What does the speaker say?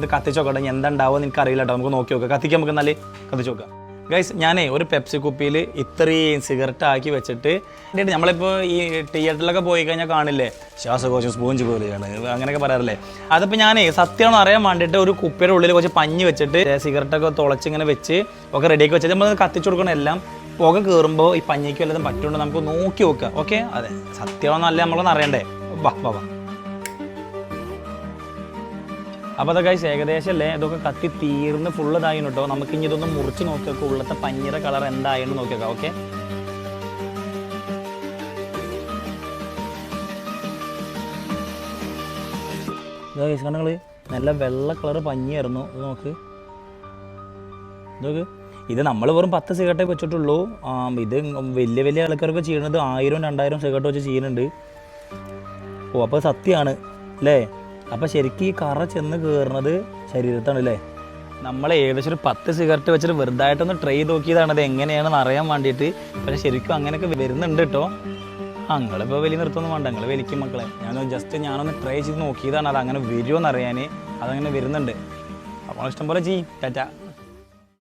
ഇത് കത്തിച്ച് നോക്കട്ടെ എന്താ എനിക്ക് അറിയില്ല കേട്ടോ നമുക്ക് നോക്കി നോക്കാം. കത്തിക്കാൻ നമുക്ക് നല്ല കത്തിച്ച് നോക്കാം. ഗൈസ് ഞാനേ ഒരു പെപ്സി കുപ്പിയിൽ ഇത്രയും സിഗരറ്റ് ആക്കി വെച്ചിട്ട് എന്നിട്ട് നമ്മളിപ്പോൾ ഈ തിയേറ്ററിലൊക്കെ പോയി കഴിഞ്ഞാൽ കാണില്ലേ? ശ്വാസകോശം സ്പൂഞ്ച് പോലെയാണ് അങ്ങനെയൊക്കെ പറയാറില്ലേ? അതിപ്പോൾ ഞാനേ സത്യമാണ് അറിയാൻ വേണ്ടിയിട്ട് ഒരു കുപ്പിയുടെ ഉള്ളിൽ കുറച്ച് പഞ്ഞ് വെച്ചിട്ട് സിഗരറ്റൊക്കെ തുളച്ച് ഇങ്ങനെ വെച്ച് ഒക്കെ റെഡിയാക്കി വെച്ചിട്ട് നമ്മൾ കത്തിച്ചു കൊടുക്കണം എല്ലാം പുക കയറുമ്പോൾ ഈ പഞ്ഞിക്ക് വല്ലതും പറ്റുണ്ടോ നമുക്ക് നോക്കി നോക്കാം. ഓക്കെ അതെ. സത്യമാണെന്നല്ല നമ്മളൊന്ന് അറിയണ്ടേ? വാ വാ വാ. അപ്പോൾ അതൊക്കെ ഏകദേശം അല്ലേ ഇതൊക്കെ കത്തി തീർന്ന് ഫുള്ള് ഇതായിരുന്നു കേട്ടോ നമുക്ക് ഇനി ഇതൊന്ന് മുറിച്ച് നോക്കിയൊക്കെ. ഉള്ളത്തെ പഞ്ഞിര കളർ എന്തായെന്ന് നോക്കിയൊക്കെ. ഓക്കെ കണ്ണുകൾ നല്ല വെള്ള കളർ പഞ്ഞിയായിരുന്നു. ഇത് നോക്ക്. നോക്ക് ഇത് നമ്മൾ വെറും പത്ത് സിഗരറ്റേ വെച്ചിട്ടുള്ളൂ. ഇത് വലിയ വലിയ ആൾക്കാരൊക്കെ ചെയ്യണത് ആയിരം രണ്ടായിരം സിഗരറ്റ് വെച്ച് ചെയ്യുന്നുണ്ട് ഓ അപ്പോൾ സത്യമാണ് അല്ലേ? അപ്പോൾ ശരിക്കും ഈ കറ ചെന്ന് കയറുന്നത് ശരീരത്താണ് അല്ലേ നമ്മൾ ഏകദേശം ഒരു പത്ത് സിഗരറ്റ് വെച്ചിട്ട് വെറുതായിട്ടൊന്ന് ട്രൈ നോക്കിയതാണ് അത് എങ്ങനെയാണെന്ന് അറിയാൻ വേണ്ടിയിട്ട്. പക്ഷെ ശരിക്കും അങ്ങനെയൊക്കെ വരുന്നുണ്ട് കേട്ടോ ആ നിങ്ങളിപ്പോൾ വലിയ നൃത്തമൊന്നും വേണ്ട. നിങ്ങൾ വലിക്കും മക്കളെ. ഞാൻ ജസ്റ്റ് ഞാനൊന്ന് ട്രൈ ചെയ്ത് നോക്കിയതാണ്. അത് അങ്ങനെ വരുമോ എന്നറിയാൻ അതങ്ങനെ വരുന്നുണ്ട്. അപ്പോൾ ഇഷ്ടം പോലെ ചെയ്യും. ടാറ്റ.